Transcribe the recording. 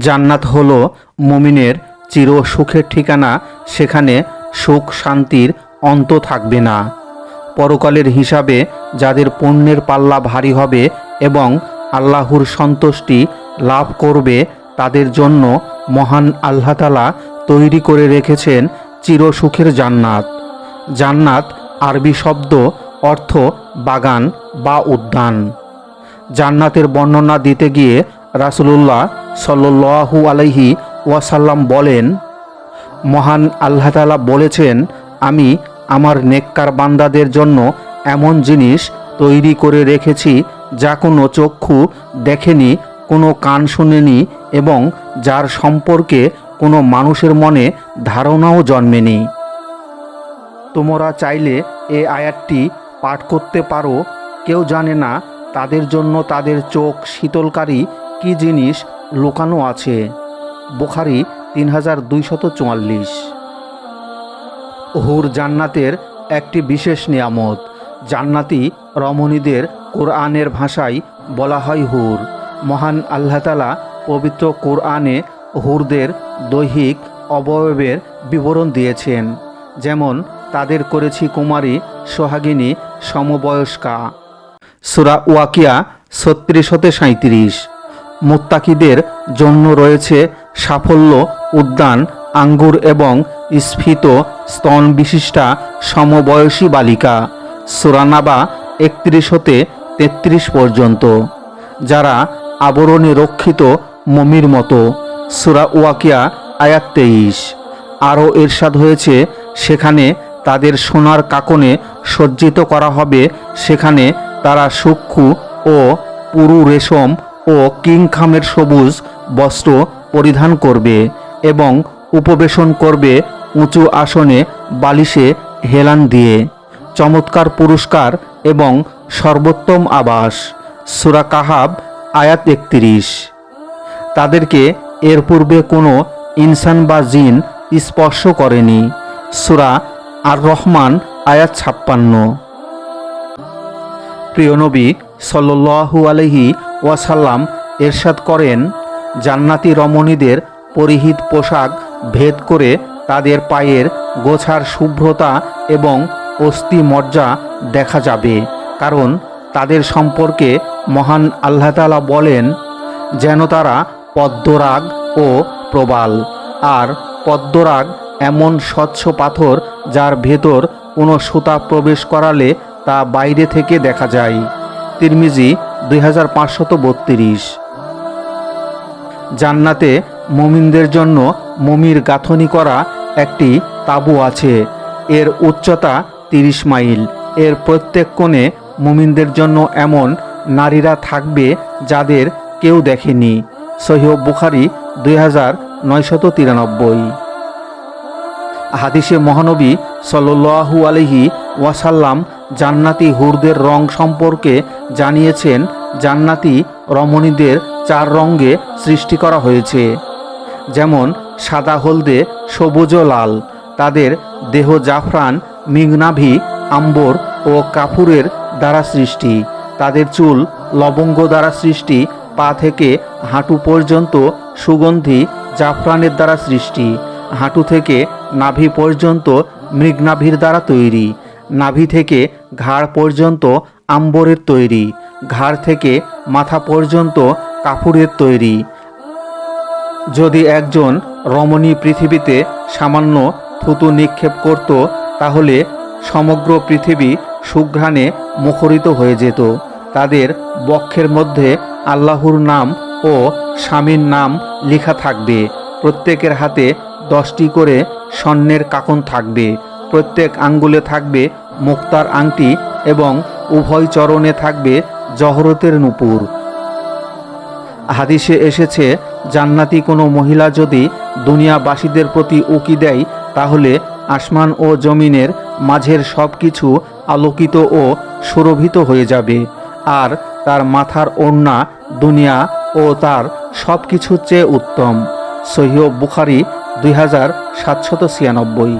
জান্নাত হলো মুমিনের চির সুখের ঠিকানা, সেখানে সুখ শান্তির অন্ত থাকবে না। পরকালের হিসাবে যাদের পণ্যের পাল্লা ভারী হবে এবং আল্লাহর সন্তুষ্টি লাভ করবে, তাদের জন্য মহান আল্লাহতালা তৈরি করে রেখেছেন চিরসুখের জান্নাত। জান্নাত আরবি শব্দ অর্থ বাগান বা উদ্যান। জান্নাতের বর্ণনা দিতে গিয়ে রাসূলুল্লাহ সাল্লু আলাইহি ওয়াসাল্লাম বলেন, মহান আল্লাহ তাআলা বলেছেন, আমি আমার নেককার বান্দাদের জন্য এমন জিনিস তৈরি করে রেখেছি, যা কোনো চক্ষু দেখেনি, কোনো কান শুনেনি এবং যার সম্পর্কে কোনো মানুষের মনে ধারণাও জন্মেনি। তোমরা চাইলে এ আয়াতটি পাঠ করতে পারো। কেউ জানে না, তাদের জন্য তাদের চোখ শীতলকারী কি জিনিস লুকানো আছে? বোখারি তিন হাজার দুইশত চুয়াল্লিশ। হুর জান্নাতের একটি বিশেষ নিয়ামত। জান্নাতি রমণীদের কোরআনের ভাষায় বলা হয় হুর। মহান আল্লাহতালা পবিত্র কোরআনে হুরদের দৈহিক অবয়বের বিবরণ দিয়েছেন। যেমন, তাদের করেছি কুমারী সোহাগিনী সমবয়স্কা। সুরা ওয়াকিয়া ছত্রিশ হতে সাঁত্রিশ মুত্তাকিদের জন্য রয়েছে সাফল্য, উদ্যান, আঙ্গুর এবং স্ফীত স্তন বিশিষ্টা সমবয়সী বালিকা। সুরানাবা একত্রিশ হতে তেত্রিশ পর্যন্ত। যারা আবরণে রক্ষিত মমির মতো। সুরা ওয়াকিয়া, আয়াত তেইশ। আরও এরশাদ হয়েছে, সেখানে তাদের সোনার কাকনে সজ্জিত করা হবে, সেখানে তারা সূক্ষ্ম ও পুরু রেশম ও কিংখামের সবুজ বস্ত্র পরিধান করবে এবং উপবেশন করবে উঁচু আসনে বালিশে হেলান দিয়ে। চমৎকার পুরস্কার এবং সর্বোত্তম আবাস। সুরা কাহাব, আয়াত একত্রিশ। তাদেরকে এর পূর্বে কোনো ইনসান বা জিন স্পর্শ করেনি। সুরা আর রহমান আয়াত ছাপ্পান্ন। প্রিয় নবী সাল্লু আলহি ওয়াসাল্লাম এরশাদ করেন, জান্নাতি রমণীদের পরিহিত পোশাক ভেদ করে তাদের পায়ের গোছার শুভ্রতা এবং অস্থি মজ্জা দেখা যাবে। কারণ তাদের সম্পর্কে মহান আল্লাহতালা বলেন, যেন তারা পদ্মরাগ ও প্রবাল। আর পদ্মরাগ এমন স্বচ্ছ পাথর যার ভেতর কোনো সুতা প্রবেশ করালে তা বাইরে থেকে দেখা যায়। তিরমিজি দুই হাজার পাঁচশত জান্নাতে মমিনদের জন্য মমির গাঁথনি করা একটি তাঁবু আছে। এর উচ্চতা তিরিশ মাইল। এর প্রত্যেক কোণে মুমিনদের জন্য এমন নারীরা থাকবে যাদের কেউ দেখেনি। সহিহ বুখারি দুই হাজার নয়শত তিরানব্বই। হাদিসে মহানবী সল্লু আলহি ওয়াসাল্লাম জান্নাতি হুরদের রং সম্পর্কে জানিয়েছেন, জান্নাতি রমণীদের চার রঙে সৃষ্টি করা হয়েছে। যেমন, সাদা হলদে সবুজ ও লাল, তাদের দেহ জাফরান মিগনাভি আম্বর ও কাপুরের দ্বারা সৃষ্টি, তাদের চুল লবঙ্গ দ্বারা সৃষ্টি, পা থেকে হাঁটু পর্যন্ত সুগন্ধি জাফরানের দ্বারা সৃষ্টি হাঁটু থেকে নাভি পর্যন্ত মৃগনাভির দ্বারা তৈরি। নাভি থেকে ঘাড় পর্যন্ত আম্বরের তৈরি। ঘাড় থেকে মাথা পর্যন্ত কাপড়ের তৈরি। যদি একজন রমণী পৃথিবীতে সামান্য থুতু নিক্ষেপ করত, তাহলে সমগ্র পৃথিবী সুঘ্রাণে মুখরিত হয়ে যেত। তাদের বক্ষের মধ্যে আল্লাহর নাম ও স্বামীর নাম লেখা থাকবে। প্রত্যেকের হাতে দশটি করে স্বর্ণের কাকন থাকবে, প্রত্যেক আঙ্গুলে থাকবে মুক্তার আংটি এবং উভয় চরণে থাকবে জহরতের নুপুর। হাদিসে এসেছে, জান্নাতি কোনো মহিলা যদি দুনিয়াবাসীদের প্রতি উকি দেয়, তাহলে আসমান ও জমিনের মাঝের সব কিছু আলোকিত ও সুরভিত হয়ে যাবে, আর তার মাথার ওড়না দুনিয়া ও তার সব কিছুর চেয়ে উত্তম। সহিহ বুখারি দুই হাজার সাতশত ছিয়ানব্বই।